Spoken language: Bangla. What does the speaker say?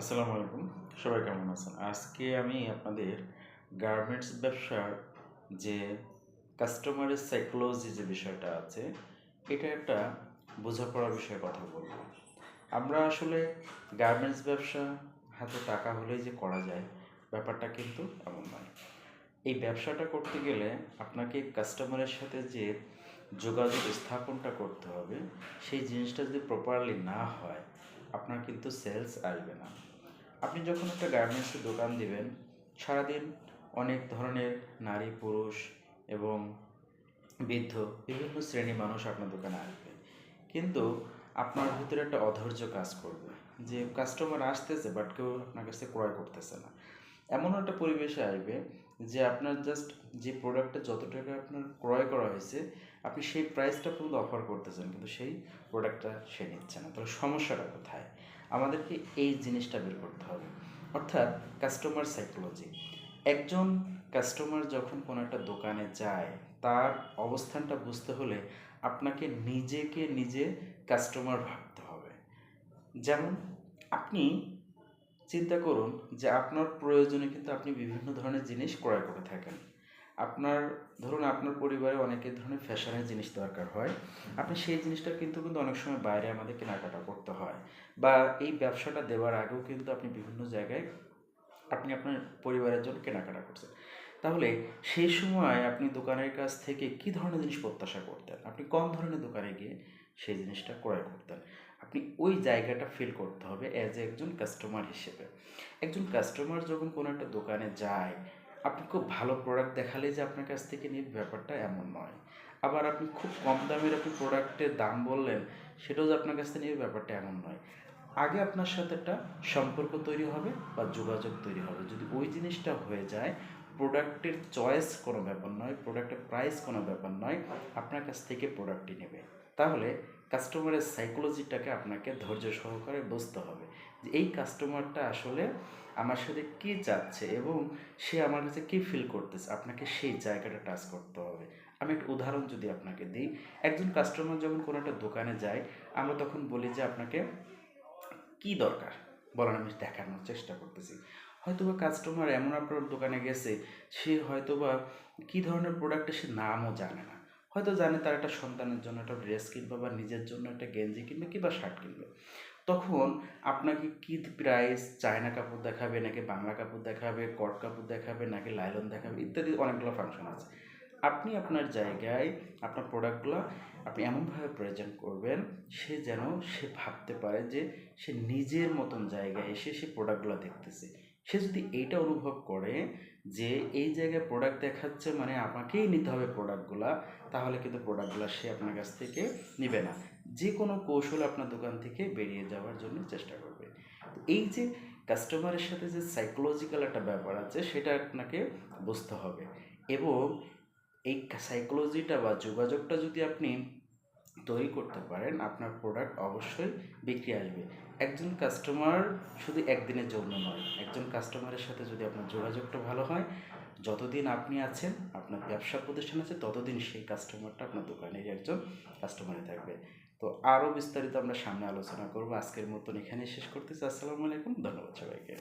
আসসালামু আলাইকুম। সবাই কেমন আছেন? আজকে আমি আপনাদের গার্মেন্টস ব্যবসার যে কাস্টমারের সাইকোলজি যে বিষয়টা আছে, এটা একটা বোঝাপড়ার বিষয়ে কথা বলব। আমরা আসলে গার্মেন্টস ব্যবসা হাতে টাকা হলেই যে করা যায়, ব্যাপারটা কিন্তু এমন নয়। এই ব্যবসাটা করতে গেলে আপনাকে কাস্টমারের সাথে যে যোগাযোগ স্থাপনটা করতে হবে, সেই জিনিসটা যদি প্রপারলি না হয়, আপনার কিন্তু সেলস আসবে না। আপনি যখন একটা গার্মেন্টসের দোকান দিবেন, সারাদিন অনেক ধরনের নারী, পুরুষ এবং বৃদ্ধ বিভিন্ন শ্রেণির মানুষ আপনার দোকানে আসবে। কিন্তু আপনার ভিতরে একটা অধৈর্য কাজ করবে যে কাস্টমার আসতেছে বাট কেউ আপনার কাছে ক্রয় করতেছে না। এমন একটা পরিবেশে আসবে যে আপনার জাস্ট যে প্রোডাক্টটা যত টাকা আপনার ক্রয় করা হয়েছে, আপনি সেই প্রাইসটা পর্যন্ত অফার করতেছেন, কিন্তু সেই প্রোডাক্টটা সে নিচ্ছে না। তাহলে সমস্যাটা কোথায়? আমাদেরকে এই জিনিসটা বের করতে হবে। অর্থাৎ কাস্টমার সাইকোলজি একজন কাস্টমার যখন কোনো একটা দোকানে যায়, তার অবস্থানটা বুঝতে হলে আপনাকে নিজেকে নিজে কাস্টমার ভাবতে হবে। যেমন আপনি চিন্তা করুন যে আপনার প্রয়োজনে কিন্তু আপনি বিভিন্ন ধরনের জিনিস ক্রয় করে থাকেন। আপনার, ধরুন আপনার পরিবারে অনেক ধরনের ফ্যাশনের জিনিস দরকার হয়। আপনি সেই জিনিসটা কিন্তু কিন্তু অনেক সময় বাইরে আমাদের কেনাকাটা করতে হয়। বা এই ব্যবসাটা দেওয়ার আগেও কিন্তু আপনি বিভিন্ন জায়গায় আপনি আপনার পরিবারের জন্য কেনাকাটা করছেন। তাহলে সেই সময় আপনি দোকানের কাছ থেকে কি ধরনের জিনিস প্রত্যাশা করতেন? আপনি কম ধরনের দোকানে গিয়ে সেই জিনিসটা ক্রয় করতেন। আপনি ওই জায়গাটা ফিল করতে হবে অ্যাজ এ একজন কাস্টমার হিসেবে। একজন কাস্টমার যখন কোনো একটা দোকানে যায় আপনি খুব ভালো প্রোডাক্ট দেখালে যে আপনার কাছ থেকে নিয়ে ব্যাপারটা এমন নয়। আবার আপনি খুব কম দামের আপনি প্রোডাক্টের দাম বললেন, সেটাও যে আপনার কাছ থেকে নিয়ে ব্যাপারটা এমন নয়। আগে আপনার সাথে একটা সম্পর্ক তৈরি হবে বা যোগাযোগ তৈরি হবে। যদি ওই জিনিসটা হয়ে যায় প্রোডাক্টের চয়েস কোনো ব্যাপার নয় প্রোডাক্টের প্রাইস কোনো ব্যাপার নয়, আপনার কাছ থেকে প্রোডাক্টটি নেবে। তাহলে কাস্টমারের সাইকোলজিটাকে আপনাকে ধৈর্য সহকারে বুঝতে হবে যে এই কাস্টমারটা আসলে আমার সাথে কী চাচ্ছে এবং সে আমার কাছে কী ফিল করতেছে, আপনাকে সেই জায়গাটা টাচ করতে হবে। আমি একটা উদাহরণ যদি আপনাকে দিই, একজন কাস্টমার যখন কোনো একটা দোকানে যায়, আমরা তখন বলি যে আপনাকে কি দরকার? বলার আমি দেখানোর চেষ্টা করতেছি। হয়তো বা কাস্টমার এমন আপনার দোকানে গেছে, সে হয়তো বা কী ধরনের প্রোডাক্টে সে নামও জানে না। হয়তো জানে তার একটা সন্তানের জন্য একটা ড্রেস কিনবে বা নিজের জন্য একটা গেঞ্জি কিনবে কিংবা শার্ট কিনবে। তখন আপনাকে কী প্রাইস চায়না কাপড় দেখাবে, নাকি বাংলা কাপড় দেখাবে, কট কাপড় দেখাবে, নাকি লাইলন দেখাবে ইত্যাদি অনেকগুলো ফাংশন আছে। আপনি আপনার জায়গায় আপনার প্রোডাক্টগুলো আপনি এমনভাবে প্রেজেন্ট করবেন, সে যেন সে ভাবতে পারে যে সে নিজের মতন জায়গায় এসে সে প্রোডাক্টগুলো দেখতেছে। সে যদি এইটা অনুভব করে যে এই জায়গায় প্রোডাক্ট দেখাচ্ছে মানে আমাকেই নিতে হবে প্রোডাক্টগুলা তাহলে কিন্তু প্রোডাক্টগুলো সে আপনার কাছ থেকে নেবে না। যে কোনো কৌশল আপনার দোকান থেকে বেরিয়ে যাওয়ার জন্য চেষ্টা করবে। এই যে কাস্টমারের সাথে যে সাইকোলজিক্যাল একটা ব্যাপার আছে, সেটা আপনাকে বুঝতে হবে। এবং এই সাইকোলজিটা বা যোগাযোগটা যদি আপনি তৈরি করতে পারেন, আপনার প্রোডাক্ট অবশ্যই বিক্রি আসবে। একজন কাস্টমার শুধু একদিনের জন্য নয়, একজন কাস্টমারের সাথে যদি আপনার যোগাযোগটা ভালো হয়, যতদিন আপনি আছেন, আপনার ব্যবসা প্রতিষ্ঠান আছে, ততদিন সেই কাস্টমারটা আপনার দোকানের একজন কাস্টমারে থাকবে। তো আরও বিস্তারিত আমরা সামনে আলোচনা করব। আজকের মতন এখানেই শেষ করতেছি। আসসালামু আলাইকুম, ধন্যবাদ সবাইকে।